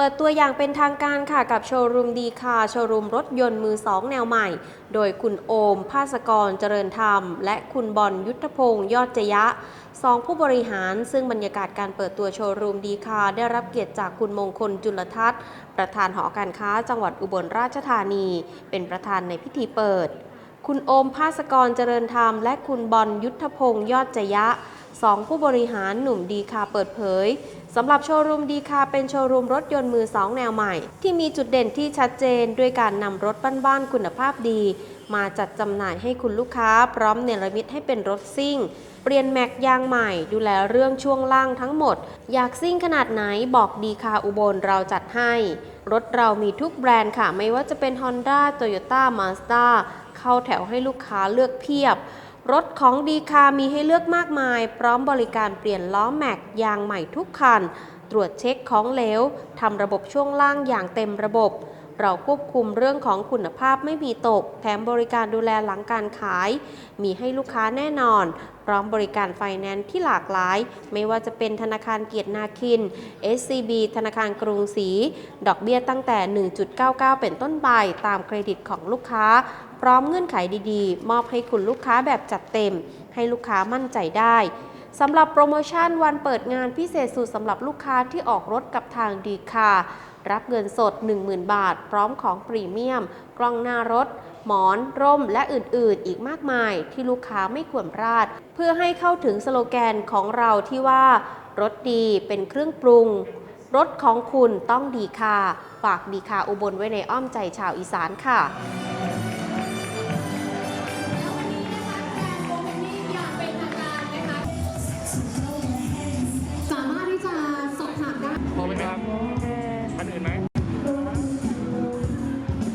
เปิดตัวอย่างเป็นทางการค่ะกับโชว์รูมดีคาโชว์รูมรถยนต์มือสองแนวใหม่ โดยคุณโอม ภาสกรเจริญธรรม และคุณบอลยุทธพงศ์ยอดจยะสองผู้บริหาร ซึ่งบรรยากาศการเปิดตัวโชว์รูมดีคาได้รับเกียรติจากคุณมงคลจุลทัศน์ ประธานหอการค้าจังหวัดอุบลราชธานี เป็นประธานในพิธีเปิด คุณโอมภาสกรเจริญธรรม และคุณบอลยุทธพงศ์ยอดจยะ สองผู้บริหารหนุ่มดีคาเปิดเผยสำหรับโชว์รูมดีคาเป็นโชว์รูมรถยนต์มือสองแนวใหม่ ที่มีจุดเด่นที่ชัดเจนด้วยการนำรถบ้านๆคุณภาพดี มาจัดจำหน่ายให้คุณลูกค้า พร้อมเนรมิตให้เป็นรถซิ่ง เปลี่ยนแม็กยางใหม่ ดูแลเรื่องช่วงล่างทั้งหมด อยากซิ่งขนาดไหนบอกดีคาอุบลเราจัดให้ รถเรามีทุกแบรนด์ค่ะ ไม่ว่าจะเป็น Honda Toyota Mazda เข้าแถวให้ลูกค้าเลือกเพียบ รถของดีคามีให้เลือกมากมาย พร้อมบริการเปลี่ยนล้อแม็กยางใหม่ทุกคัน ตรวจเช็คของเหลวทำระบบช่วงล่างอย่างเต็มระบบ เราควบคุมเรื่องของคุณภาพไม่มีตก แถมบริการดูแลหลังการขาย มีให้ลูกค้าแน่นอน พร้อมบริการไฟแนนซ์ที่หลากหลาย ไม่ว่าจะเป็นธนาคารเกียรตินาคิน SCB ธนาคารกรุงศรี ดอกเบี้ยตั้งแต่ 1.99 เป็นต้นไป ตามเครดิตของลูกค้า พร้อมเงื่อนไขดีๆ มอบให้คุณลูกค้าแบบจัดเต็ม ให้ลูกค้ามั่นใจได้สำหรับโปรโมชั่นวันเปิดงานพิเศษสุดสำหรับลูกค้าที่ออกรถกับทางดีคารับเงินสด 10,000 บาท พร้อมของพรีเมียม กล้องหน้ารถ หมอน ร่ม และอื่น ๆ อีกมากมายที่ลูกค้าไม่ควรพลาด เพื่อให้เข้าถึงสโลแกนของเราที่ว่า รถดีเป็นเครื่องปรุง รถของคุณต้องดีคาฝากดีคาอุบลไว้ในอ้อมใจชาวอีสานค่ะ